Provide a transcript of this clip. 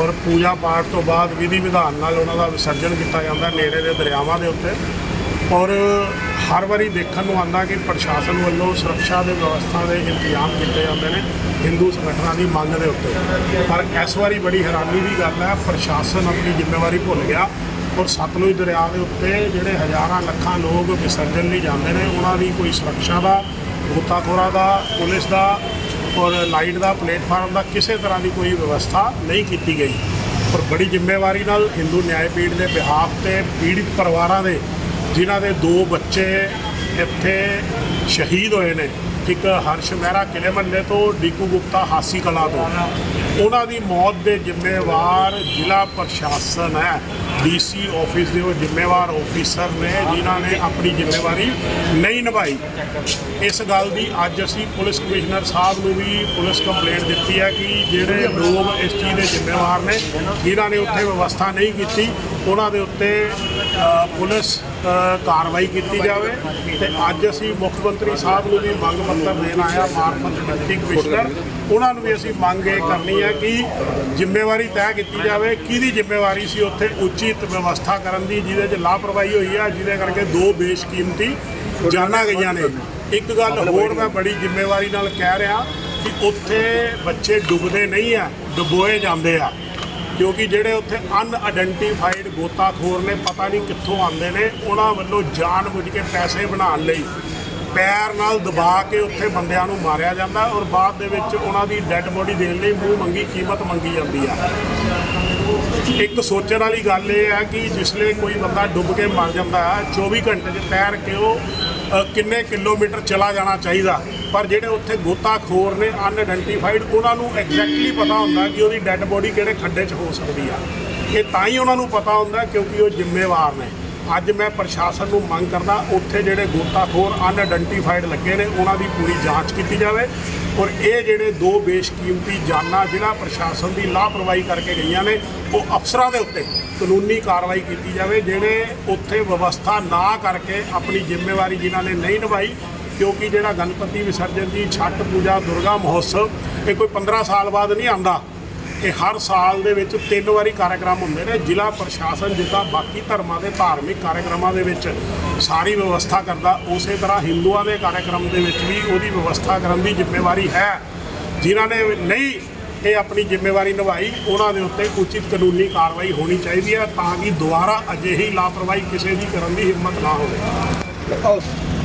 ਔਰ ਪੂਜਾ ਪਾਠ ਤੋਂ ਬਾਅਦ ਵਿਧੀ ਵਿਧਾਨ ਨਾਲ ਉਹਨਾਂ ਦਾ ਵਿਸਰਜਨ ਕੀਤਾ ਜਾਂਦਾ ਨੇੜੇ ਦੇ ਦਰਿਆਵਾਂ ਦੇ ਉੱਤੇ। ਔਰ ਹਰ ਵਾਰੀ ਦੇਖਣ ਨੂੰ ਆਉਂਦਾ ਕਿ ਪ੍ਰਸ਼ਾਸਨ ਵੱਲੋਂ ਸੁਰੱਖਿਆ ਦੇ ਵਿਵਸਥਾ ਦੇ ਇੰਤਜ਼ਾਮ ਕੀਤੇ ਜਾਂਦੇ ਨੇ ਹਿੰਦੂ ਸੰਗਠਨਾਂ ਦੀ ਮੰਗ ਦੇ ਉੱਤੇ। ਪਰ ਇਸ ਵਾਰੀ ਬੜੀ ਹੈਰਾਨੀ ਦੀ ਗੱਲ ਹੈ, ਪ੍ਰਸ਼ਾਸਨ ਆਪਣੀ ਜ਼ਿੰਮੇਵਾਰੀ ਭੁੱਲ ਗਿਆ ਔਰ ਸਤਲੁਜ ਦਰਿਆ ਦੇ ਉੱਤੇ ਜਿਹੜੇ ਹਜ਼ਾਰਾਂ ਲੱਖਾਂ ਲੋਕ ਵਿਸਰਜਨ ਲਈ ਜਾਂਦੇ ਨੇ, ਉਹਨਾਂ ਦੀ ਕੋਈ ਸੁਰੱਖਿਆ ਦਾ ਗੋਤਾਖੋਰਾਂ ਦਾ, ਪੁਲਿਸ ਦਾ ਔਰ ਲਾਈਟ ਦਾ ਪਲੇਟਫਾਰਮ ਦਾ ਕਿਸੇ ਤਰ੍ਹਾਂ ਦੀ ਕੋਈ ਵਿਵਸਥਾ ਨਹੀਂ ਕੀਤੀ ਗਈ। ਔਰ ਬੜੀ ਜ਼ਿੰਮੇਵਾਰੀ ਨਾਲ ਹਿੰਦੂ ਨਿਆਏ ਪੀੜ ਦੇ ਬਿਹਾਫ ਤੇ ਪੀੜਿਤ ਪਰਿਵਾਰਾਂ ਦੇ, ਜਿਨ੍ਹਾਂ ਦੇ ਦੋ ਬੱਚੇ ਇੱਥੇ ਸ਼ਹੀਦ ਹੋਏ ਨੇ, ਇੱਕ ਹਰਸ਼ ਮਹਿਰਾ ਕਿਲੇ ਮੱਲੇ ਤੋਂ, ਡੀਕੂ ਗੁਪਤਾ ਹਾਸੀ ਕਲਾ ਤੋਂ। ਉਹਨਾਂ ਦੀ ਮੌਤ ਦੇ ਜ਼ਿੰਮੇਵਾਰ ਜ਼ਿਲ੍ਹਾ ਪ੍ਰਸ਼ਾਸਨ ਹੈ। ਡੀਸੀ ਆਫਿਸ ਦੇ ਉਹ ਜ਼ਿੰਮੇਵਾਰ ਆਫੀਸਰ ਨੇ, ਜਿਨ੍ਹਾਂ ਨੇ ਆਪਣੀ ਜ਼ਿੰਮੇਵਾਰੀ ਨਹੀਂ ਨਿਭਾਈ। ਇਸ ਗੱਲ ਦੀ ਅੱਜ ਅਸੀਂ ਪੁਲਿਸ ਕਮਿਸ਼ਨਰ ਸਾਹਿਬ ਨੂੰ ਵੀ ਪੁਲਿਸ ਕੰਪਲੇਂਟ ਦਿੱਤੀ ਹੈ ਕਿ ਜਿਹੜੇ ਲੋਕ ਇਸ ਚੀਜ਼ ਦੇ ਜ਼ਿੰਮੇਵਾਰ ਨੇ, ਜਿਨ੍ਹਾਂ ਨੇ ਉੱਥੇ ਵਿਵਸਥਾ ਨਹੀਂ ਕੀਤੀ, ਉਹਨਾਂ ਦੇ ਉੱਤੇ ਪੁਲਿਸ ਕਾਰਵਾਈ ਕੀਤੀ ਜਾਵੇ ਤੇ ਅੱਜ ਅਸੀਂ ਮੁੱਖ ਮੰਤਰੀ ਸਾਹਿਬ ਨੂੰ ਵੀ ਮੰਗ ਪੱਤਰ ਦੇਣ ਆਇਆ ਮਾਰਫਤ ਡਿਪਟੀ ਕਮਿਸ਼ਨਰ। ਉਹਨਾਂ ਨੂੰ ਵੀ ਅਸੀਂ ਮੰਗ ਇਹ ਕਰਨੀ ਹੈ ਕਿ ਜ਼ਿੰਮੇਵਾਰੀ ਤੈਅ ਕੀਤੀ ਜਾਵੇ। ਕਿਹਦੀ ਜ਼ਿੰਮੇਵਾਰੀ ਸੀ? ਉੱਥੇ ਉਚਿਤ ਵਿਵਸਥਾ ਕਰਨ ਦੀ, ਜਿਹਦੇ 'ਚ ਲਾਪਰਵਾਹੀ ਹੋਈ ਆ। ਜਿਹਦੇ ਕਰਕੇ ਦੋ ਬੇਸ਼ਕੀਮਤੀ ਜਾਨਾਂ ਗਈਆਂ ਨੇ। ਇੱਕ ਗੱਲ ਹੋਰ ਮੈਂ ਬੜੀ ਜ਼ਿੰਮੇਵਾਰੀ ਨਾਲ ਕਹਿ ਰਿਹਾ ਕਿ ਉੱਥੇ ਬੱਚੇ ਡੁੱਬਦੇ ਨਹੀਂ ਆ, ਡੁਬੋਏ ਜਾਂਦੇ ਆ। ਕਿਉਂਕਿ ਜਿਹੜੇ ਉੱਥੇ ਅਨਆਇਡੈਂਟੀਫਾਈਡ ਗੋਤਾਖੋਰ ਨੇ, ਪਤਾ ਨਹੀਂ ਕਿੱਥੋਂ ਆਉਂਦੇ ਨੇ, ਉਹਨਾਂ ਵੱਲੋਂ ਜਾਣ ਬੁੱਝ ਕੇ ਪੈਸੇ ਬਣਾਉਣ ਲਈ ਪੈਰ ਨਾਲ ਦਬਾ ਕੇ ਉੱਥੇ ਬੰਦਿਆਂ ਨੂੰ ਮਾਰਿਆ ਜਾਂਦਾ ਔਰ ਬਾਅਦ ਦੇ ਵਿੱਚ ਉਹਨਾਂ ਦੀ ਡੈੱਡ ਬੋਡੀ ਦੇਣ ਲਈ ਮੂੰਹ ਮੰਗੀ, ਕੀਮਤ ਮੰਗੀ ਜਾਂਦੀ ਆ। ਇੱਕ ਸੋਚਣ ਵਾਲੀ ਗੱਲ ਇਹ ਹੈ ਕਿ ਜਿਸਲੇ ਕੋਈ ਬੰਦਾ ਡੁੱਬ ਕੇ ਮਰ ਜਾਂਦਾ ਹੈ 24 ਘੰਟੇ 'ਚ ਤੈਰ ਕੇ ਉਹ ਕਿੰਨੇ ਕਿਲੋਮੀਟਰ ਚਲਾ ਜਾਣਾ ਚਾਹੀਦਾ? ਪਰ ਜਿਹੜੇ ਉੱਥੇ ਗੋਤਾਖੋਰ ਨੇ ਅਨਆਇਡੈਂਟੀਫਾਈਡ ਉਹਨਾਂ ਨੂੰ ਐਗਜ਼ੈਕਟਲੀ ਪਤਾ ਹੁੰਦਾ ਕਿ ਉਹਦੀ ਡੈੱਡ ਬੋਡੀ ਕਿਹੜੇ ਖੱਡੇ 'ਚ ਹੋ ਸਕਦੀ ਆ। ਇਹ ਤਾਂ ਹੀ ਉਹਨਾਂ ਨੂੰ ਪਤਾ ਹੁੰਦਾ ਕਿਉਂਕਿ ਉਹ ਜ਼ਿੰਮੇਵਾਰ ਨੇ। ਅੱਜ ਮੈਂ ਪ੍ਰਸ਼ਾਸਨ ਨੂੰ ਮੰਗ ਕਰਦਾ, ਉੱਥੇ ਜਿਹੜੇ ਗੋਤਾਖੋਰ ਅਨਆਇਡੈਂਟੀਫਾਈਡ ਲੱਗੇ ਨੇ, ਉਹਨਾਂ ਦੀ ਪੂਰੀ ਜਾਂਚ ਕੀਤੀ ਜਾਵੇ। ਔਰ ਇਹ ਜਿਹੜੇ ਦੋ ਬੇਸ਼ਕੀਮਤੀ ਜਾਨਾਂ ਜ਼ਿਲ੍ਹਾ ਪ੍ਰਸ਼ਾਸਨ ਦੀ ਲਾਪਰਵਾਹੀ ਕਰਕੇ ਗਈਆਂ ਨੇ, ਉਹ ਅਫਸਰਾਂ ਦੇ ਉੱਤੇ ਕਾਨੂੰਨੀ ਕਾਰਵਾਈ ਕੀਤੀ ਜਾਵੇ ਜਿਹੜੇ ਉੱਥੇ ਵਿਵਸਥਾ ਨਾ ਕਰਕੇ ਆਪਣੀ ਜ਼ਿੰਮੇਵਾਰੀ ਜਿਨ੍ਹਾਂ ਨੇ ਨਹੀਂ ਨਿਭਾਈ ਕਿਉਂਕਿ ਜਿਹੜਾ ਗਣਪਤੀ ਵਿਸਰਜਨ ਦੀ ਛੱਟ ਪੂਜਾ ਦੁਰਗਾ ਮਹੋਤਸਵ, ਇਹ ਕੋਈ 15 ਸਾਲ ਬਾਅਦ ਨਹੀਂ ਆਉਂਦਾ। ਇਹ ਹਰ ਸਾਲ ਦੇ ਵਿੱਚ ਤਿੰਨ ਵਾਰੀ ਕਾਰਜਕ੍ਰਮ ਹੁੰਦੇ ਨੇ। ਜ਼ਿਲ੍ਹਾ ਪ੍ਰਸ਼ਾਸਨ ਜਿੱਦਾਂ ਬਾਕੀ ਧਰਮਾਂ ਦੇ ਧਾਰਮਿਕ ਕਾਰਜਕ੍ਰਮਾਂ ਦੇ ਵਿੱਚ ਸਾਰੀ ਵਿਵਸਥਾ ਕਰਦਾ, ਉਸੇ ਤਰ੍ਹਾਂ ਹਿੰਦੂਆਂ ਦੇ ਕਾਰਜਕ੍ਰਮ ਦੇ ਵਿੱਚ ਵੀ ਉਹਦੀ ਵਿਵਸਥਾ ਕਰਨ ਦੀ ਜ਼ਿੰਮੇਵਾਰੀ ਹੈ। ਜਿਨ੍ਹਾਂ ਨੇ ਨਹੀਂ ਇਹ ਆਪਣੀ ਜ਼ਿੰਮੇਵਾਰੀ ਨਿਭਾਈ, ਉਹਨਾਂ ਦੇ ਉੱਤੇ ਉਚਿਤ ਕਾਨੂੰਨੀ ਕਾਰਵਾਈ ਹੋਣੀ ਚਾਹੀਦੀ ਹੈ ਤਾਂ ਕਿ ਦੁਬਾਰਾ ਅਜਿਹੀ ਲਾਪਰਵਾਹੀ ਕਿਸੇ ਦੀ ਕਰਨ ਦੀ ਹਿੰਮਤ ਨਾ ਹੋਵੇ।